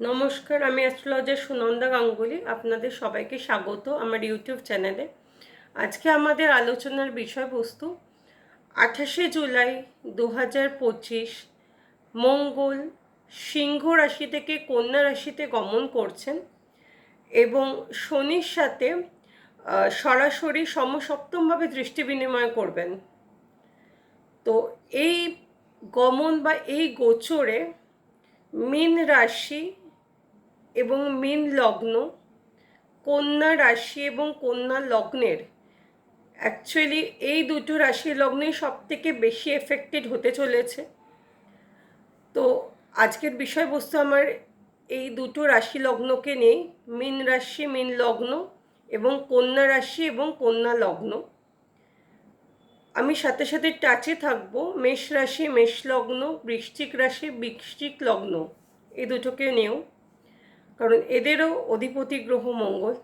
নমস্কার, আমি অ্যাস্ট্রোলজার সুনন্দা গাঙ্গুলি, আপনাদের সবাইকে স্বাগত আমার ইউটিউব চ্যানেলে। আজকে আমাদের আলোচনার বিষয়বস্তু, আঠাশে জুলাই দু হাজার পঁচিশ, মঙ্গল সিংহ রাশি থেকে কন্যা রাশিতে গমন করছেন এবং শনির সাথে সরাসরি সমসপ্তমভাবে দৃষ্টি বিনিময় করবেন। তো এই গমন বা এই গোচরে মীন রাশি এবং মীন লগ্ন, কন্যা রাশি এবং কন্যা লগ্নের। অ্যাকচুয়ালি এই দুটো রাশি লগ্নেই সব থেকে বেশি এফেক্টেড হতে চলেছে। তো আজকের বিষয়বস্তু আমার এই দুটো রাশি লগ্নকে নেই মীন রাশি, মীন লগ্ন এবং কন্যা রাশি এবং কন্যা লগ্ন। আমি সাথে সাথে টাচে থাকব, মেষ রাশি, মেষ লগ্ন, বৃশ্চিক রাশি, বৃশ্চিক লগ্ন, এই দুটোকে নিয়েও। কারণ এদেরও অধিপতি গ্রহ মঙ্গল।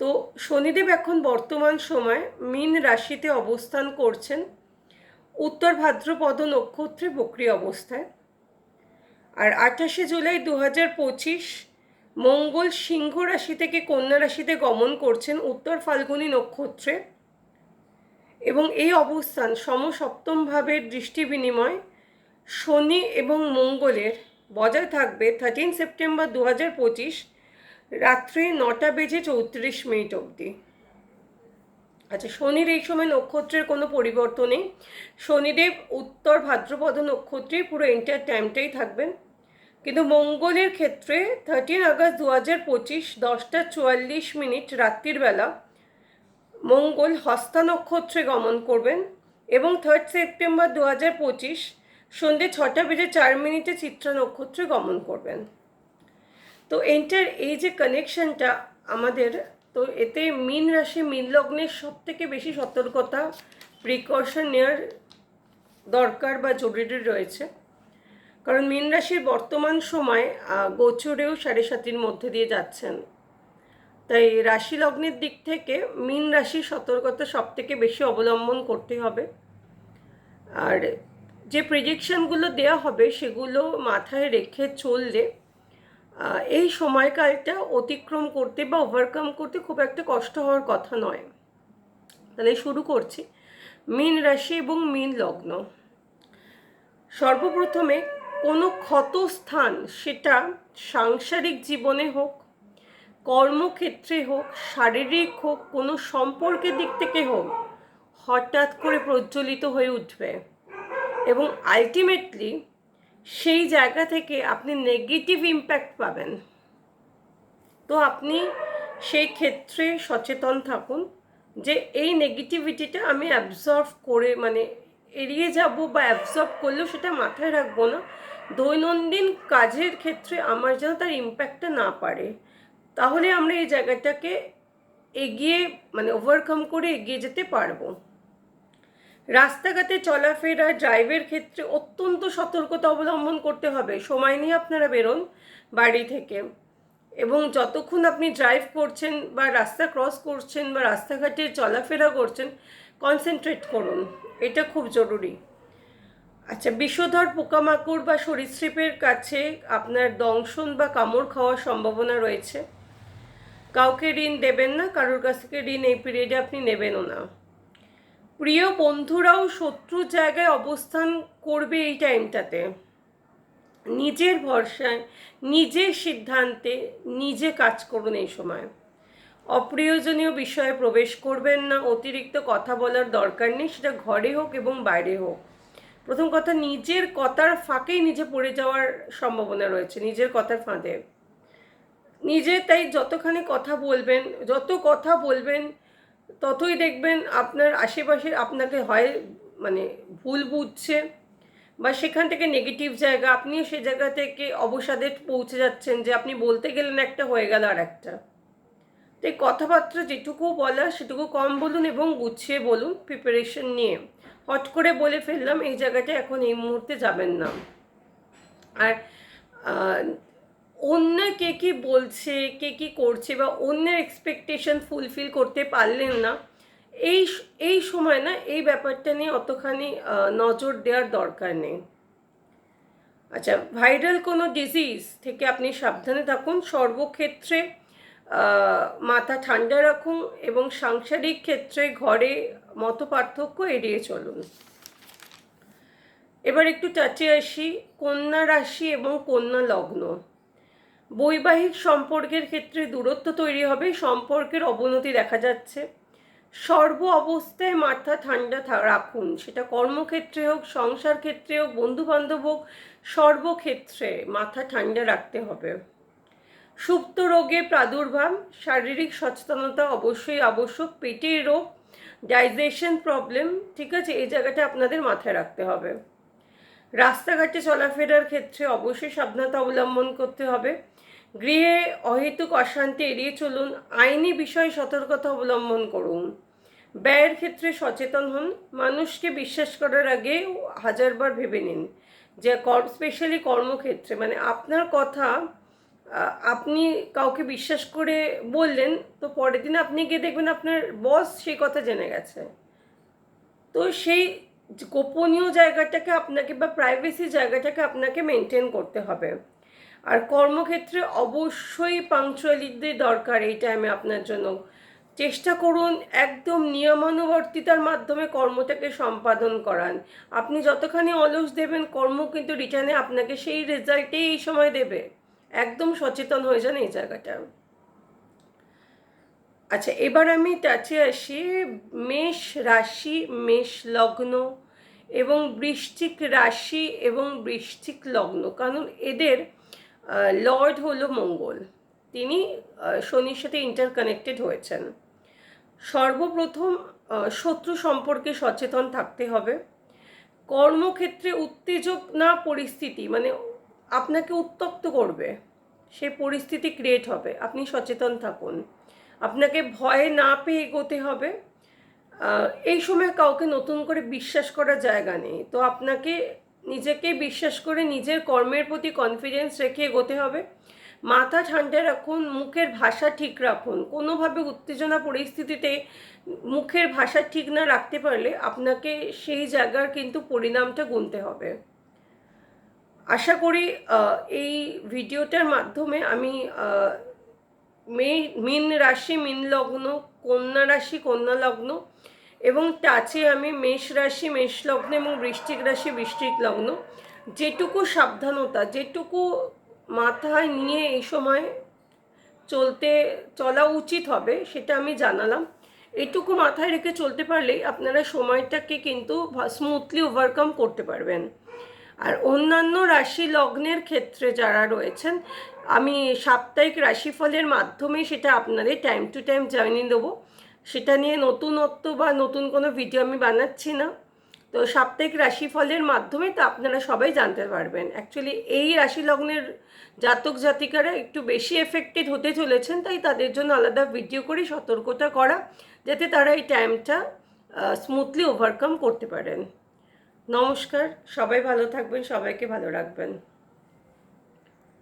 তো শনিদেব এখন বর্তমান সময় মীন রাশিতে অবস্থান করছেন উত্তর ভাদ্রপদ নক্ষত্রে বক্রি অবস্থায়। আর আঠাশে জুলাই দু হাজার পঁচিশ মঙ্গল সিংহ রাশি থেকে কন্যা রাশিতে গমন করছেন উত্তর ফাল্গুনী নক্ষত্রে। এবং এই অবস্থান সমসপ্তম ভাবের দৃষ্টি বিনিময় শনি এবং মঙ্গলের বজায় থাকবে থার্টিন সেপ্টেম্বর দু হাজার পঁচিশ রাত্রি নটা বেজে চৌত্রিশ মিনিট অবধি। আচ্ছা শনির এই সময় নক্ষত্রের কোনো পরিবর্তন নেই শনিদেব, উত্তর ভাদ্রপদ নক্ষত্রে পুরো এন্টার টাইমটাই থাকবেন। কিন্তু মঙ্গলের ক্ষেত্রে থার্টিন আগস্ট দু হাজার পঁচিশ দশটা চুয়াল্লিশ মিনিট রাত্রির বেলা মঙ্গল হস্তা নক্ষত্রে গমন করবেন এবং থার্ড সেপ্টেম্বর দু হাজার পঁচিশ সন্ধ্যে ছটা বেজে চার মিনিটে চিত্রা নক্ষত্রে গমন করবেন। তো এন্টার এই যে কানেকশনটা আমাদের, তো এতে মিন রাশি, মীন লগ্নের সব থেকে বেশি সতর্কতা প্রিকশন নেওয়ার দরকার বা জরুরি রয়েছে। কারণ মীন রাশির বর্তমান সময় গোচরেও সাড়ে সাতির মধ্যে দিয়ে যাচ্ছেন। তাই রাশি লগ্নের দিক থেকে মীন রাশির সতর্কতা সব থেকে বেশি অবলম্বন করতে হবে। আর যে প্রেডিকশনগুলো দেওয়া হবে সেগুলো মাথায় রেখে চললে এই সময়কালটা অতিক্রম করতে বা ওভারকাম করতে খুব একটা কষ্ট হওয়ার কথা নয়। তাহলে শুরু করছি। মীন রাশি এবং মীন লগ্ন। সর্বপ্রথমে কোনো ক্ষতস্থান সেটা সাংসারিক জীবনে হোক, কর্মক্ষেত্রে হোক, শারীরিক হোক, কোনো সম্পর্কের দিক থেকে হোক, হঠাৎ করে প্রজ্বলিত হয়ে উঠবে। এবং আলটিমেটলি সেই জায়গা থেকে আপনি নেগেটিভ ইম্প্যাক্ট পাবেন। তো আপনি সেই ক্ষেত্রে সচেতন থাকুন যে এই নেগেটিভিটিটা আমি অ্যাবজর্ভ করে মানে এড়িয়ে যাব বা অ্যাবজর্ভ করলেও সেটা মাথায় রাখব না। দৈনন্দিন কাজের ক্ষেত্রে আমার যেন তার ইম্প্যাক্টটা না পারে। তাহলে আমরা এই জায়গাটাকে এগিয়ে মানে ওভারকাম করে এগিয়ে যেতে পারব। রাস্তাঘাটে চলাফেরা ড্রাইভের ক্ষেত্রে অত্যন্ত সতর্কতা অবলম্বন করতে হবে। সময় নিয়ে আপনারা বেরোন বাড়ি থেকে। এবং যতক্ষণ আপনি ড্রাইভ করছেন বা রাস্তা ক্রস করছেন বা রাস্তাঘাটে চলাফেরা করছেন কনসেন্ট্রেট করুন। এটা খুব জরুরি। আচ্ছা বিষধর পোকামাকড় বা সরীসৃপের কাছে আপনার দংশন বা কামড় খাওয়ার সম্ভাবনা রয়েছে। কাউকে ঋণ দেবেন না, কারোর কাছ থেকে ঋণ এই পিরিয়ডে আপনি নেবেনও না। প্রিয় বন্ধুরাও শত্রু জায়গায় অবস্থান করবে এই টাইমটাতে। নিজের ভরসায়, নিজের সিদ্ধান্তে নিজে কাজ করুন এই সময়। অপ্রয়োজনীয় বিষয়ে প্রবেশ করবেন না, অতিরিক্ত কথা বলার দরকার নেই, সেটা ঘরে হোক এবং বাইরে হোক। প্রথম কথা, নিজের কথার ফাঁকেই নিজে পড়ে যাওয়ার সম্ভাবনা রয়েছে, নিজের কথার ফাঁদে। নিজে তাই যতখানি কথা বলবেন, যত কথা বলবেন ততই দেখবেন আপনার আশেপাশে আপনাকে হয় মানে ভুল বুঝছে বা সেখান থেকে নেগেটিভ জায়গা, আপনিও সে জায়গা থেকে অবসাদে পৌঁছে যাচ্ছেন যে আপনি বলতে গেলেন একটা হয়ে গেল আর একটা। তো এই কথাবার্তা যেটুকু বলা সেটুকু কম বলুন এবং গুছিয়ে বলুন প্রিপারেশন নিয়ে। হট করে বলে ফেললাম, এই জায়গাটা এখন এই মুহূর্তে যাবেন না। আর অন্য কে কি বলছে, কে কি করছে বা অন্যের এক্সপেকটেশন ফুলফিল করতে পারলেন না, এই এই সময় না এই ব্যাপারটা নিয়ে অতখানি নজর দেওয়ার দরকার নেই। আচ্ছা ভাইরাল কোনো ডিজিজ থেকে আপনি সাবধানে থাকুন। সর্বক্ষেত্রে মাথা ঠান্ডা রাখুন এবং সাংসারিক ক্ষেত্রে ঘরে মত পার্থক্য এড়িয়ে চলুন। এবার একটু টাচে আসি। কন্যা রাশি এবং কন্যা লগ্ন। বৈবাহিক সম্পর্কের ক্ষেত্রে দূরত্ব তৈরি হবে, সম্পর্কের অবনতি দেখা যাচ্ছে। সর্ব অবস্থায় মাথা ঠান্ডা রাখুন, সেটা কর্মক্ষেত্রে হোক, সংসার ক্ষেত্রে হোক বন্ধু বান্ধব হোক, সর্বক্ষেত্রে মাথা ঠান্ডা রাখতে হবে। সুপ্ত রোগে প্রাদুর্ভাব, শারীরিক সচেতনতা অবশ্যই আবশ্যক পেটের রোগ, ডাইজেশন প্রবলেম, ঠিক আছে, এই জায়গাটা আপনাদের মাথায় রাখতে হবে। রাস্তাঘাটে চলাফেরার ক্ষেত্রে অবশ্যই সাবধানতা অবলম্বন করতে হবে। গৃহে অহেতুক অশান্তি এড়িয়ে চলুন, আইনি বিষয়ে সতর্কতা অবলম্বন করুন। ব্যয়ের ক্ষেত্রে সচেতন হন। মানুষকে বিশ্বাস করার আগে হাজারবার ভেবে নিন যে কর্ম স্পেশালি কর্মক্ষেত্রে মানে আপনার কথা আপনি কাউকে বিশ্বাস করে বললেন, তো পরের দিন আপনি গিয়ে দেখবেন আপনার বস সেই কথা জেনে গেছে। তো সেই গোপনীয় জায়গাটাকে আপনাকে বা প্রাইভেসি জায়গাটাকে আপনাকে মেনটেন করতে হবে। আর কর্মক্ষেত্রে অবশ্যই পাংচুয়ালিটি দরকার এই টাইমে আপনার জন্য। চেষ্টা করুন একদম নিয়মানুবর্তিতার মাধ্যমে কর্মটাকে সম্পাদন করান। আপনি যতখানি অলস দেবেন, কর্ম কিন্তু রিটার্নে আপনাকে সেই রেজাল্টেই এই সময় দেবে। একদম সচেতন হয়ে যান এই জায়গাটা। আচ্ছা এবার আমি টাচে আসি মেষ রাশি, মেষ লগ্ন এবং বৃশ্চিক রাশি এবং বৃশ্চিক লগ্ন। কারণ এদের লর্ড হলো মঙ্গল। তিনি শনির সাথে ইন্টারকানেক্টেড হয়েছেন। সর্বপ্রথম শত্রু সম্পর্কে সচেতন থাকতে হবে। কর্মক্ষেত্রে উত্তেজক না পরিস্থিতি মানে আপনাকে উত্তক্ত করবে, সে পরিস্থিতি ক্রিয়েট হবে। আপনি সচেতন থাকুন। আপনাকে ভয়ে না পেয়ে এগোতে হবে। এই সময় কাউকে নতুন করে বিশ্বাস করার জায়গা নেই। তো আপনাকে নিজেকে বিশ্বাস করে নিজের কর্মের প্রতি কনফিডেন্স রেখে এগোতে হবে। মাথা ঠান্ডা রাখুন, মুখের ভাষা ঠিক রাখুন। কোনোভাবে উত্তেজনা পরিস্থিতিতে মুখের ভাষা ঠিক না রাখতে পারলে আপনাকে সেই জায়গার কিন্তু পরিণামটা গুনতে হবে। আশা করি এই ভিডিওটার মাধ্যমে আমি মে- মীন রাশি, মীন লগ্ন, কন্যা রাশি, কন্যা লগ্ন এবং টাচে আমি মেষ রাশি, মেষ লগ্ন এবং বৃষ্টিক রাশি, বৃশ্চিক লগ্ন। যেটুকু সাবধানতা, যেটুকু মাথায় নিয়ে এই সময় চলতে, চলা উচিত হবে, সেটা আমি জানালাম। এটুকু মাথায় রেখে চলতে পারলেই আপনারা সময়টাকে কিন্তু স্মুথলি ওভারকাম করতে পারবেন। আর অন্যান্য রাশি লগ্নের ক্ষেত্রে যারা রয়েছেন, আমি সাপ্তাহিক রাশিফলের মাধ্যমে সেটা আপনাদের টাইম টু টাইম জানিয়ে দেবো। সেটা নিয়ে নতুনত্ব বা নতুন কোনো ভিডিও আমি বানাচ্ছি না। তো সাপ্তাহিক রাশিফলের মাধ্যমে তা আপনারা সবাই জানতে পারবেন। অ্যাকচুয়ালি এই রাশি লগ্নের জাতক জাতিকারা একটু বেশি এফেক্টেড হতে চলেছেন, তাই তাদের জন্য আলাদা ভিডিও করে সতর্কতা করা, যাতে তারা এই টাইমটা স্মুথলি ওভারকাম করতে পারেন। নমস্কার, সবাই ভালো থাকবেন, সবাইকে ভালো রাখবেন।